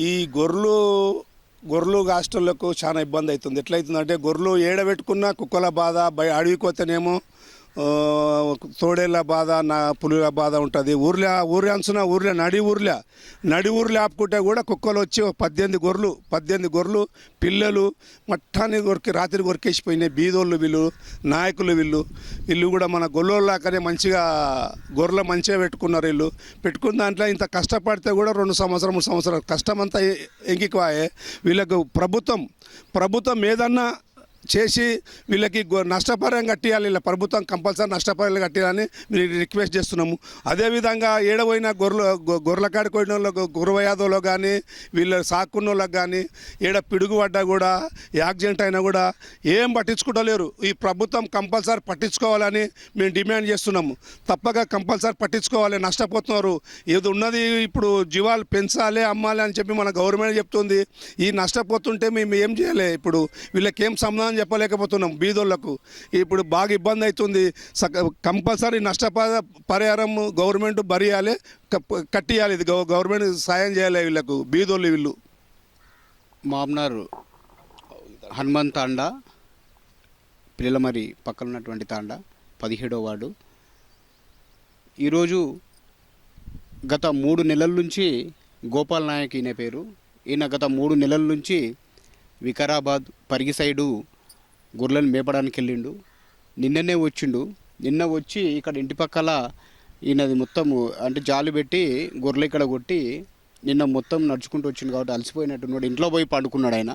ఈ గొర్రెలు గొర్రెలు కాస్టర్లకు చాలా ఇబ్బంది అవుతుంది. ఎట్లయితుందంటే గొర్రెలు ఏడబెట్టుకున్న కుక్కల బాధ బయ అడవికి పోతేనేమో తోడేళ్ళ బాధ నా పులుల బాధ ఉంటుంది. ఊర్లో ఊరి అంచున ఊర్లే నడి ఊర్లో. నడి ఊర్లో ఆపుకుంటే కూడా కుక్కలు వచ్చి పద్దెనిమిది గొర్రెలు పద్దెనిమిది గొర్రెలు పిల్లలు మట్టాన్ని కొరికి రాత్రి కొరికేసిపోయినాయి. బీదోళ్ళు వీళ్ళు నాయకులు వీళ్ళు. వీళ్ళు కూడా మన గొల్లోళ్ళాకనే మంచిగా గొర్రెలు మంచిగా పెట్టుకున్నారు వీళ్ళు. పెట్టుకున్న దాంట్లో ఇంత కష్టపడితే కూడా రెండు సంవత్సరం మూడు సంవత్సరాలు కష్టం అంతా ఎంకికవాయే వీళ్ళకు ప్రభుత్వం ప్రభుత్వం ఏదన్నా చేసి వీళ్ళకి గొ- కట్టియాలి. వీళ్ళ ప్రభుత్వం కంపల్సరీ నష్టపరాలు కట్టియాలని మీరు రిక్వెస్ట్ చేస్తున్నాము. అదేవిధంగా ఏడవైన గొర్రెలు గొ- గొర్రెల కాడికి పోయిన వాళ్ళకు యాదవ్లో కానీ వీళ్ళ సాకున్న వాళ్ళకి కానీ ఏడ పిడుగు పడ్డా కూడా యాక్సిడెంట్ అయినా కూడా ఏం పట్టించుకుంటలేరు. ఈ ప్రభుత్వం కంపల్సరీ పట్టించుకోవాలని మేము డిమాండ్ చేస్తున్నాము. తప్పక కంపల్సరీ పట్టించుకోవాలి. నష్టపోతున్నారు. ఏది ఉన్నది ఇప్పుడు జీవాలు పెంచాలి అమ్మాలి అని చెప్పి మన గవర్నమెంట్ చెప్తుంది. ఈ నష్టపోతుంటే మేము ఏం చేయాలి ఇప్పుడు? వీళ్ళకి ఏం సమాధానం చెప్పలేకపోతున్నాం బీదోళ్ళకు. ఇప్పుడు బాగా ఇబ్బంది అవుతుంది. కంపల్సరీ నష్టప పరిహారం గవర్నమెంట్ భరియాలి కట్టియాలి. ఇది గవర్నమెంట్ సాయం చేయాలి వీళ్ళకు బీదోళ్ళు వీళ్ళు. మామ్నారు హనుమాన్ తాండా పిల్లలమరి పక్కన ఉన్నటువంటి తాండా పదిహేడో వార్డు. ఈరోజు గత మూడు నెలల నుంచి గోపాల్ నాయక్ ఈయన పేరు. ఈయన గత మూడు నెలల నుంచి వికారాబాద్ పరిగి సైడు గొర్రెలను మేపడానికి వెళ్ళిండు. నిన్ననే వచ్చిండు. నిన్న వచ్చి ఇక్కడ ఇంటి పక్కల ఈయనది మొత్తము అంటే జాలు పెట్టి గొర్రెలు ఇక్కడ కొట్టి నిన్న మొత్తం నడుచుకుంటూ వచ్చిండు కాబట్టి అలసిపోయినట్టున్నాడు ఇంట్లో పోయి పండుకున్నాడు ఆయన.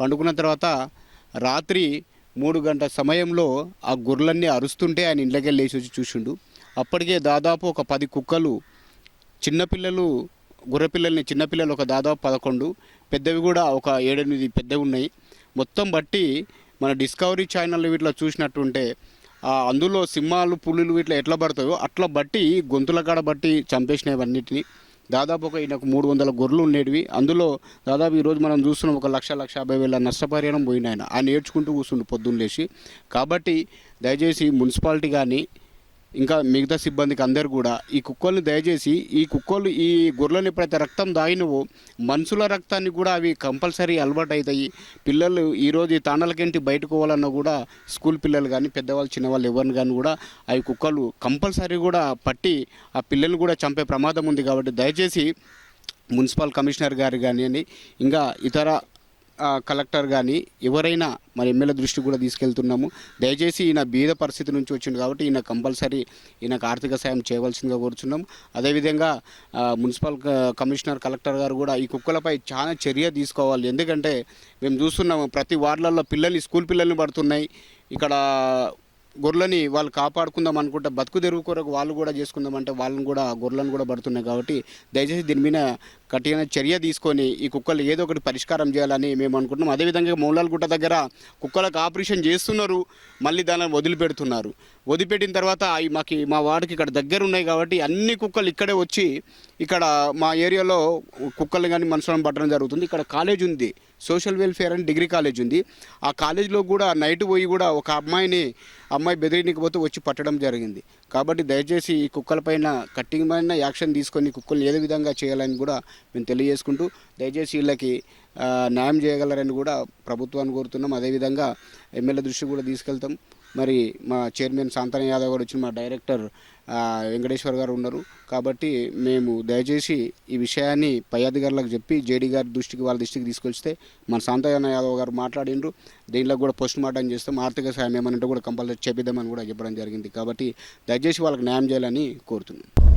పండుకున్న తర్వాత రాత్రి మూడు గంటల సమయంలో ఆ గొర్రెలన్నీ అరుస్తుంటే ఆయన ఇంట్లోకి వెళ్ళి లేచి వచ్చి చూసిండు. అప్పటికే దాదాపు ఒక పది కుక్కలు చిన్నపిల్లలు గుర్రపిల్లల్ని చిన్నపిల్లలు ఒక దాదాపు పదకొండు పెద్దవి కూడా ఒక ఏడెనిమిది పెద్దవి ఉన్నాయి. మొత్తం బట్టి మన డిస్కవరీ ఛానల్ వీటిలో చూసినట్టుంటే అందులో సింహాలు పులులు వీటిలో ఎట్లా పడతాయో అట్లా బట్టి గొంతుల కాడ బట్టి చంపేసినవి అన్నిటిని దాదాపు ఒక ఈయనకు మూడు వందల గొర్రెలు ఉండేటివి. అందులో దాదాపు ఈరోజు మనం చూస్తున్నాం ఒక లక్ష లక్ష యాభై వేల నష్టపరిహారం పోయిన ఆయన ఆయన ఏడ్చుకుంటూ కూర్చుండు పొద్దున్న లేచి కాబట్టి దయచేసి మున్సిపాలిటీ కానీ ఇంకా మిగతా సిబ్బందికి అందరు కూడా ఈ కుక్కల్ని దయచేసి ఈ కుక్కలు ఈ గొర్రెలను ఎప్పుడైతే రక్తం దాగినవో మనుషుల రక్తాన్ని కూడా అవి కంపల్సరీ అలవాటు అవుతాయి పిల్లలు ఈరోజు ఈ తాండలకేంటి బయటకు పోవాలన్నా కూడా స్కూల్ పిల్లలు కానీ పెద్దవాళ్ళు చిన్నవాళ్ళు ఎవరిని కానీ కూడా అవి కుక్కలు కంపల్సరీ కూడా పట్టి ఆ పిల్లల్ని కూడా చంపే ప్రమాదం ఉంది కాబట్టి దయచేసి మున్సిపల్ కమిషనర్ గారు కానివ్వండి ఇంకా ఇతర కలెక్టర్ కానీ ఎవరైనా మరి ఎమ్మెల్యే దృష్టికి కూడా తీసుకెళ్తున్నాము. దయచేసి ఈయన బీద పరిస్థితి నుంచి వచ్చింది కాబట్టి ఈయన కంపల్సరీ ఈయనకు ఆర్థిక సాయం చేయవలసిందిగా కోరుచున్నాం. అదేవిధంగా మున్సిపల్ కమిషనర్ కలెక్టర్ గారు కూడా ఈ కుక్కలపై చాలా చర్య తీసుకోవాలి. ఎందుకంటే మేము చూస్తున్నాము ప్రతి వార్డులలో పిల్లల్ని స్కూల్ పిల్లల్ని పడుతున్నాయి. ఇక్కడ గొర్రెలని వాళ్ళు కాపాడుకుందాం అనుకుంటే బతుకు తెరుగు కొరకు వాళ్ళు కూడా చేసుకుందాం అంటే వాళ్ళని కూడా గొర్రెలను కూడా పడుతున్నాయి కాబట్టి దయచేసి దీని మీద కఠిన చర్య తీసుకొని ఈ కుక్కలు ఏదో ఒకటి పరిష్కారం చేయాలని మేము అనుకుంటున్నాం. అదేవిధంగా మూలాలగుట్ట దగ్గర కుక్కలకు ఆపరేషన్ చేస్తున్నారు. మళ్ళీ దానిని వదిలిపెడుతున్నారు. వదిలిపెట్టిన తర్వాత అవి మాకు మా వాడికి ఇక్కడ దగ్గర ఉన్నాయి కాబట్టి అన్ని కుక్కలు ఇక్కడే వచ్చి ఇక్కడ మా ఏరియాలో కుక్కలు కానీ మనుషులను పట్టడం జరుగుతుంది. ఇక్కడ కాలేజ్ ఉంది. సోషల్ వెల్ఫేర్ అని డిగ్రీ కాలేజ్ ఉంది. ఆ కాలేజ్లో కూడా నైట్ పోయి కూడా ఒక అమ్మాయిని అమ్మాయి బెదిరినికి వచ్చి పట్టడం జరిగింది. కాబట్టి దయచేసి ఈ కుక్కలపైన కఠినమైన యాక్షన్ తీసుకొని కుక్కలు ఏదో విధంగా చేయాలని కూడా మేము తెలియజేసుకుంటూ దయచేసి వీళ్ళకి న్యాయం చేయగలరని కూడా ప్రభుత్వాన్ని కోరుతున్నాం. అదేవిధంగా ఎమ్మెల్యే దృష్టి కూడా తీసుకెళ్తాం. మరి మా చైర్మన్ శాంతన యాదవ్ గారు వచ్చి మా డైరెక్టర్ వెంకటేశ్వర్ గారు ఉన్నారు కాబట్టి మేము దయచేసి ఈ విషయాన్ని పై అధికారులకు చెప్పి జేడీ గారి దృష్టికి వాళ్ళ దృష్టికి తీసుకొస్తే మన శాంతన యాదవ్ గారు మాట్లాడిండ్రు. దీనిలో కూడా పోస్ట్ మార్టం చేస్తాం. ఆర్థిక సాయం ఏమనంటే కూడా కంపల్సరీ చేపిద్దామని కూడా చెప్పడం జరిగింది. కాబట్టి దయచేసి వాళ్ళకి న్యాయం చేయాలని కోరుతున్నాను